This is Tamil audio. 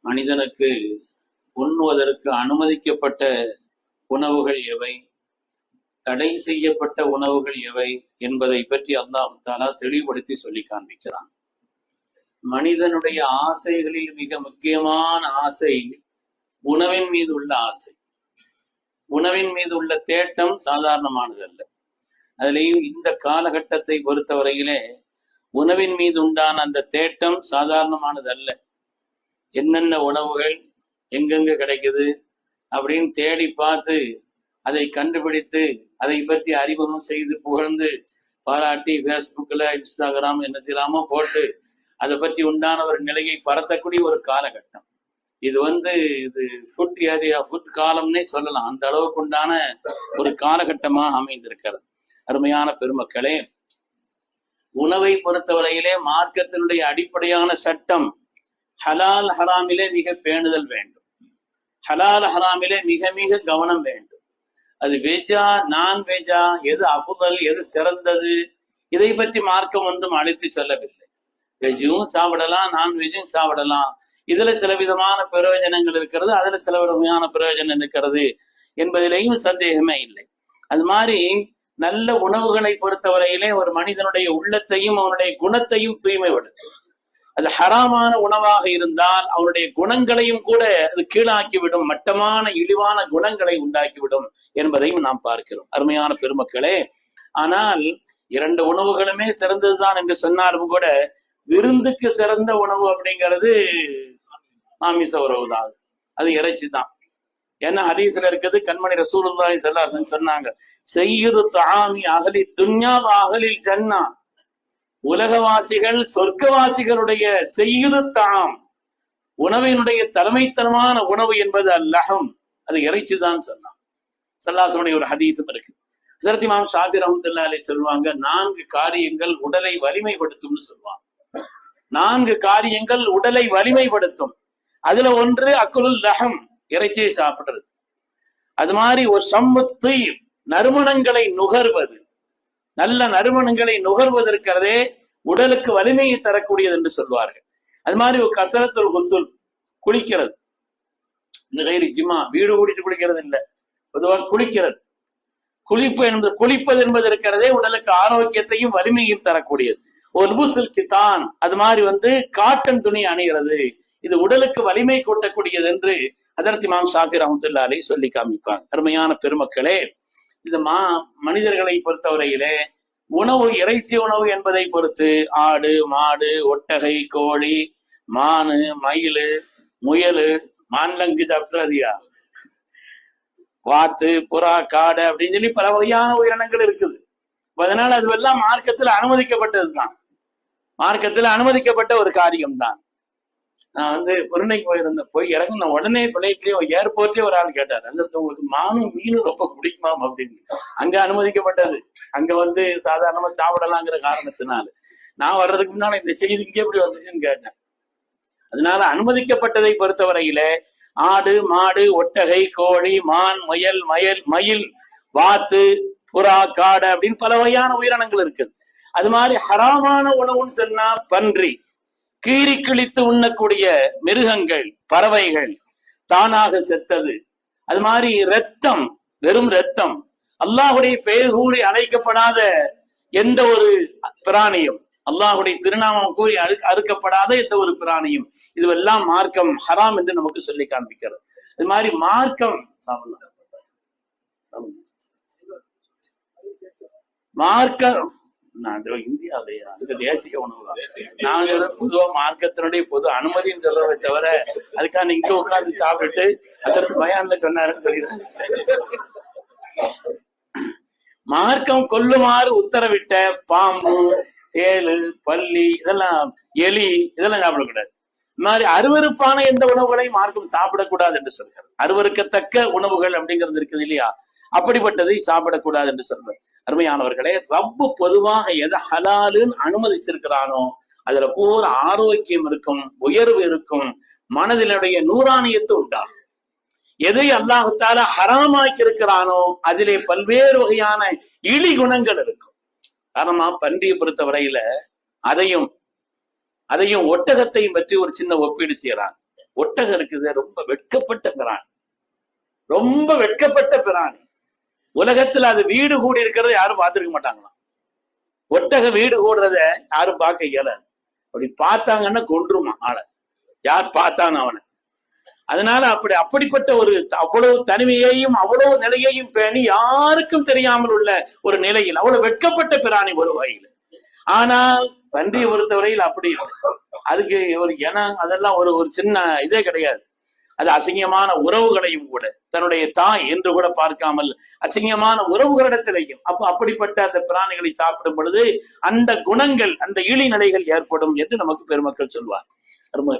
மனிதனுக்கு உண்ணுவதற்கு அனுமதிக்கப்பட்ட உணவுகள் எவை? தடை செய்யப்பட்ட உணவுகள் எவை? என்பதை பற்றி அல்லாஹ் தாலா தெளிவுபடுத்தி சொல்லி காண்பிக்கிறான். மனிதனுடைய ஆசைகளில் மிக முக்கியமான ஆசை உணவின் மீது உள்ள ஆசை. உணவின் மீது உள்ள தேட்டம் சாதாரணமானது அல்ல. அதுலேயும் இந்த காலகட்டத்தை பொறுத்தவரையிலே உணவின் மீது உண்டான அந்த தேட்டம் சாதாரணமானது அல்ல. என்னென்ன உணவுகள் எங்கெங்க கிடைக்குது அப்படின்னு தேடி பார்த்து அதை கண்டுபிடித்து அதை பற்றி அறிமுகம் செய்து புகழ்ந்து பாராட்டி ஃபேஸ்புக்கில் இன்ஸ்டாகிராம் என்னத்திலாமோ போட்டு அதை பற்றி உண்டான ஒரு நிலையை பரத்தக்கூடிய ஒரு காலகட்டம். இது வந்து இது ஃபுட் ஏரியா ஃபுட் காலம்னே சொல்லலாம். அந்த அளவுக்கு உண்டான ஒரு காலகட்டமாக அமைந்திருக்கிறது. அருமையான பெருமக்களே உணவை பொறுத்தவரையிலே மார்க்கத்தினுடைய அடிப்படையான சட்டம் ஹலால் ஹராமிலே மிக பேணுதல் வேண்டும். ஹலால் ஹராமிலே மிக மிக கவனம் வேண்டும். அது வெஜா நான் வெஜா எது அபுதல் எது சிறந்தது இதை பற்றி மார்க்கம் ஒன்றும் அழைத்து சொல்லவில்லை. வெஜ்ஜும் சாப்பிடலாம் நான் வெஜும் சாப்பிடலாம். இதுல சில விதமான பிரயோஜனங்கள் இருக்கிறது அதுல சில விதமான பிரயோஜனம் இருக்கிறது என்பதிலேயும் சந்தேகமே இல்லை. அது மாதிரி நல்ல உணவுகளை பொறுத்தவரையிலே ஒரு மனிதனுடைய உள்ளத்தையும் அவனுடைய குணத்தையும் தூய்மைப்படுத்தும். அது ஹராமான உணவாக இருந்தால் அவனுடைய குணங்களையும் கூட அது கீழாக்கிவிடும் மட்டமான இழிவான குணங்களை உண்டாக்கிவிடும் என்பதையும் நாம் பார்க்கிறோம். அருமையான பெருமக்களே ஆனால் இரண்டு உணவுகளுமே சிறந்ததுதான் என்று சொன்னாலும் கூட விருந்துக்கு சிறந்த உணவு அப்படிங்கிறது மாமிச உறவு தான். அது இறைச்சி தான் ஏன்னா ஹதீஸ்ல இருக்குது? கண்மணி ரசூலுல்லாஹி ஸல்லல்லாஹு சொன்னாங்க செய்யுது தாமி அகலி துன்யா அகலில் ஜன்னா. உலகவாசிகள் சொர்க்கவாசிகளுடைய செய்யுது தாம் உணவினுடைய தலைமைத்தனமான உணவு என்பது அல்லகம் அது இறைச்சி தான் சொன்னான் சல்லாசனுடைய ஒரு ஹதீஸும் இருக்கு. ஹசரத் மாம் ஷாபி ரஹமத்துல்லாலே சொல்லுவாங்க நான்கு காரியங்கள் உடலை வலிமைப்படுத்தும்னு சொல்லுவாங்க. நான்கு காரியங்கள் உடலை வலிமைப்படுத்தும். அதுல ஒன்று அக்குலுல் லஹம் இறைச்சியை சாப்பிடுறது. அது மாதிரி ஒரு சம்மத்து நறுமணங்களை நுகர்வது. நல்ல நறுமணங்களை நுகர்வதற்கிறதே உடலுக்கு வலிமையை தரக்கூடியது என்று சொல்வார்கள். அது மாதிரி ஒரு கசரத்துல் குசுல் குளிக்கிறது. நிகைரி ஜிம்மா வீடு கூட்டிட்டு குளிக்கிறது இல்லை. பொதுவாக குளிக்கிறது. குளிப்பு என்பது குளிப்பது என்பது இருக்கிறதே உடலுக்கு ஆரோக்கியத்தையும் வலிமையும் தரக்கூடியது. ஒரு புசுல் தான் அது மாதிரி வந்து காட்டன் துணி அணிகிறது. இது உடலுக்கு வலிமை கூட்டக்கூடியது என்று அதற்கு மாம் ஷாஃபி ரஹமத்துல்லாலை சொல்லி காமிப்பாங்க. அருமையான பெருமக்களே இந்த மா மனிதர்களை பொறுத்தவரையிலே உணவு இறைச்சி உணவு என்பதை பொறுத்து ஆடு மாடு ஒட்டகை கோழி மானு மயில் முயல் மான்லங்கு சாப்பிட்றதியா வாத்து புறா காடு அப்படின்னு சொல்லி பல வகையான உயிரினங்கள் இருக்குது. அதனால அதுவெல்லாம் மார்க்கத்தில் அனுமதிக்கப்பட்டதுதான். மார்க்கத்தில் அனுமதிக்கப்பட்ட ஒரு காரியம் தான் நான் வந்து பொருணைக்கு போயிருந்தேன். போய் இறங்கின உடனே பிளைட்லயோ ஏர்போர்ட்லயே ஒரு ஆள் கேட்டார். அந்த உங்களுக்கு மானும் மீனும் ரொம்ப பிடிக்குமாம் அப்படின்னு. அங்க அனுமதிக்கப்பட்டது. அங்க வந்து சாதாரணமா சாப்பிடலாங்கிற காரணத்தினால. நான் வர்றதுக்கு முன்னால இந்த செய்தி இங்கே எப்படி வந்துச்சுன்னு கேட்டேன். அதனால அனுமதிக்கப்பட்டதை பொறுத்தவரையில ஆடு மாடு ஒட்டகை கோழி மான் முயல் மயல் மயில் வாத்து புறா காடை அப்படின்னு பல வகையான உயிரினங்கள் இருக்குது. அது மாதிரி ஹராமான உணவுன்னு சொன்னா பன்றி. கீறி கிழித்து உண்ணக்கூடிய மிருகங்கள் பறவைகள் தானாக செத்தது. அது மாதிரி ரத்தம் வெறும் ரத்தம் அல்லாஹுடைய பெயர் கூறி அழைக்கப்படாத எந்த ஒரு பிராணியும் அல்லாஹுடைய திருநாமம் கூறி அறு அறுக்கப்படாத எந்த ஒரு பிராணியும் இதுவெல்லாம் மார்க்கம் ஹராம் என்று நமக்கு சொல்லி காண்பிக்கிறது. இது மாதிரி மார்க்கம் மார்க்கம் இந்தியாவிலேயே அதுக்கு தேசிய உணவு தான் நாங்க பொதுவா மார்க்கத்தினுடைய பொது அனுமதின்னு சொல்றதை தவிர அதுக்காக நீங்க இங்க உட்கார்ந்து சாப்பிட்டு அதற்கு பயான்ல சொன்னாருன்னு சொல்லிடுறேன். மார்க்கம் கொல்லுமாறு உத்தரவிட்ட பாம்பு தேளு பல்லி இதெல்லாம் எலி இதெல்லாம் சாப்பிடக்கூடாது. இந்த மாதிரி அருவருப்பான எந்த உணவுகளையும் மார்க்கம் சாப்பிடக்கூடாது என்று சொல்கிறார். அருவருக்கத்தக்க உணவுகள் அப்படிங்கிறது இருக்குது இல்லையா? அப்படிப்பட்டதை சாப்பிடக்கூடாது என்று சொல்றார் அருமையானவர்களே ரப்பு பொதுவாக எதை ஹலாலுன்னு அனுமதிச்சிருக்கிறானோ அதுல பூரா ஆரோக்கியம் இருக்கும் உயர்வு இருக்கும் மனதினுடைய நூறானியத்து உண்டாகும். எதை அல்லாஹால ஹராமாக்கி இருக்கிறானோ அதிலே பல்வேறு வகையான இழி குணங்கள் இருக்கும். காரணமா பன்றியை பொறுத்த வரையில அதையும் அதையும் ஒட்டகத்தையும் பற்றி ஒரு சின்ன ஒப்பீடு செய்யறான் ஒட்டகம் இருக்குது ரொம்ப வெட்கப்பட்ட பிராணி. ரொம்ப வெட்கப்பட்ட பிராணி. உலகத்துல அது வீடு கூடி இருக்கிறத யாரும் பார்த்துருக்க மாட்டாங்களாம். ஒட்டக வீடு கூடுறத யாரும் பார்க்க இயலாது. அப்படி பார்த்தாங்கன்னா கொன்றுமா ஆளை. யார் பார்த்தான்னு அவனை. அதனால அப்படி அப்படிப்பட்ட ஒரு அவ்வளவு தனிமையையும் அவ்வளவு நிலையையும் பேணி யாருக்கும் தெரியாமல் உள்ள ஒரு நிலையில் அவ்வளவு வெட்கப்பட்ட பிராணி ஒரு வகையில். ஆனால் பன்றியை பொறுத்தவரையில் அப்படி அதுக்கு ஒரு இனம் அதெல்லாம் ஒரு ஒரு சின்ன இதே கிடையாது. அது அசிங்கமான உறவுகளையும் கூட தன்னுடைய தாய் என்று கூட பார்க்காமல் அசிங்கமான உறவுகளிடத்திலையும் அப்போ அப்படிப்பட்ட அந்த பிராணிகளை சாப்பிடும் பொழுது அந்த குணங்கள் அந்த இழிநிலைகள் ஏற்படும் என்று நமக்கு பெருமக்கள் சொல்வார் அருமை